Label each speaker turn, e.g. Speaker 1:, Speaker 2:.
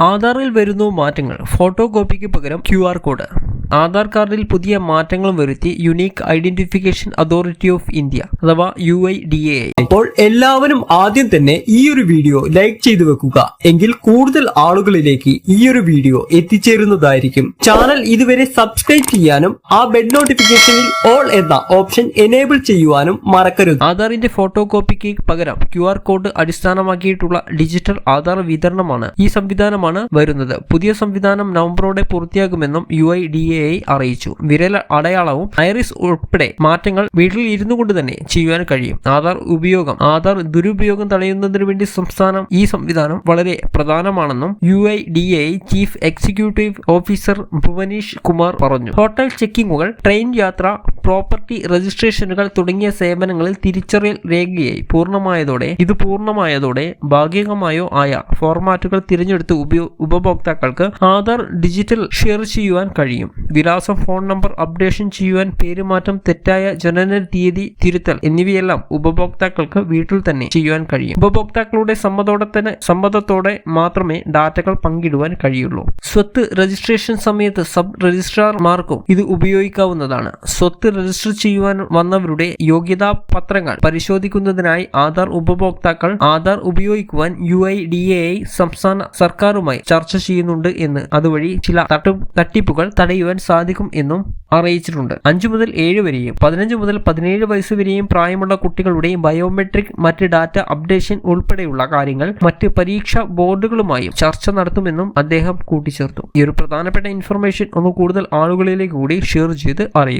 Speaker 1: ആധാറിൽ വരുന്നു മാറ്റങ്ങൾ. ഫോട്ടോ കോപ്പിക്ക് പകരം ക്യു കോഡ്. ആധാർ കാർഡിൽ പുതിയ മാറ്റങ്ങളും വരുത്തി unique identification authority of India അഥവാ യു ഐ ഡി എ
Speaker 2: അപ്പോൾ എല്ലാവരും ആദ്യം തന്നെ ഈ ഒരു വീഡിയോ ലൈക്ക് ചെയ്തു വെക്കുക. എങ്കിൽ കൂടുതൽ ആളുകളിലേക്ക് ഈ ഒരു വീഡിയോ എത്തിച്ചേരുന്നതായിരിക്കും. ചാനൽ ഇതുവരെ സബ്സ്ക്രൈബ് ചെയ്യാനും ആ ബെഡ് നോട്ടിഫിക്കേഷനിൽ ഓൾ എന്ന ഓപ്ഷൻ എനേബിൾ ചെയ്യുവാനും മറക്കരുത്.
Speaker 1: ആധാറിന്റെ ഫോട്ടോ കോപ്പിക്ക് പകരം ക്യു ആർ കോഡ് അടിസ്ഥാനമാക്കിയിട്ടുള്ള ഡിജിറ്റൽ ആധാർ വിതരണമാണ് ഈ സംവിധാനമാണ് വരുന്നത്. പുതിയ സംവിധാനം നവംബറോടെ പൂർത്തിയാകുമെന്നും യു ഐ ഡി എ അറിയിച്ചു. വിരൽ അടയാളവും ഐറിസ് ഉൾപ്പെടെ മാറ്റങ്ങൾ വീട്ടിൽ ഇരുന്നു കൊണ്ട് തന്നെ ചെയ്യുവാൻ കഴിയും. ആധാർ ഉപയോഗം. ആധാർ ദുരുപയോഗം തടയുന്നതിന് വേണ്ടി സംസ്ഥാനം ഈ സംവിധാനം വളരെ പ്രധാനമാണെന്നും U I D A chief executive officer Bhuvnesh Kumar പറഞ്ഞു. ഹോട്ടൽ ചെക്കിങ്ങുകൾ ട്രെയിൻ യാത്ര പ്രോപ്പർട്ടി രജിസ്ട്രേഷനുകൾ തുടങ്ങിയ സേവനങ്ങളിൽ തിരിച്ചറിയൽ രേഖയായി പൂർണമായതോടെ ഇത് പൂർണമായതോടെ ഭാഗികമായോ ആയ ഫോർമാറ്റുകൾ തിരഞ്ഞെടുത്ത് ഉപഭോക്താക്കൾക്ക് ആധാർ ഡിജിറ്റൽ ഷെയർ ചെയ്യുവാൻ കഴിയും. വിലാസം ഫോൺ നമ്പർ അപ്ഡേഷൻ ചെയ്യുവാൻ പേരുമാറ്റം തെറ്റായ ജനന തീയതി തിരുത്തൽ എന്നിവയെല്ലാം ഉപഭോക്താക്കൾക്ക് വീട്ടിൽ തന്നെ ചെയ്യുവാൻ കഴിയും. ഉപഭോക്താക്കളുടെ സമ്മതോടെ തന്നെ സമ്മതത്തോടെ മാത്രമേ ഡാറ്റകൾ പങ്കിടുവാൻ കഴിയുള്ളൂ. സ്വത്ത് രജിസ്ട്രേഷൻ സമയത്ത് സബ് രജിസ്ട്രാർമാർക്കും ഇത് ഉപയോഗിക്കാവുന്നതാണ്. സ്വത്ത് രജിസ്റ്റർ ചെയ്യുവാൻ വന്നവരുടെ യോഗ്യതാ പത്രങ്ങൾ പരിശോധിക്കുന്നതിനായി ആധാർ ഉപഭോക്താക്കൾ ആധാർ ഉപയോഗിക്കുവാൻ യു ഐ ഡി എ സംസ്ഥാന സർക്കാരുമായി ചർച്ച ചെയ്യുന്നുണ്ട് എന്ന് അതുവഴി ചില തട്ടിപ്പുകൾ തടയുവാൻ സാധിക്കും എന്നും അറിയിച്ചിട്ടുണ്ട്. അഞ്ചു മുതൽ ഏഴ് വരെയും പതിനഞ്ച് മുതൽ പതിനേഴ് വയസ്സ് വരെയും പ്രായമുള്ള കുട്ടികളുടെയും ബയോമെട്രിക് മറ്റ് ഡാറ്റ അപ്ഡേഷൻ ഉൾപ്പെടെയുള്ള കാര്യങ്ങൾ മറ്റ് പരീക്ഷാ ബോർഡുകളുമായും ചർച്ച നടത്തുമെന്നും അദ്ദേഹം കൂട്ടിച്ചേർത്തു. ഈ ഒരു പ്രധാനപ്പെട്ട ഇൻഫർമേഷൻ ഒന്ന് കൂടുതൽ ആളുകളിലേക്ക് കൂടി ഷെയർ ചെയ്ത് അറിയിക്കും.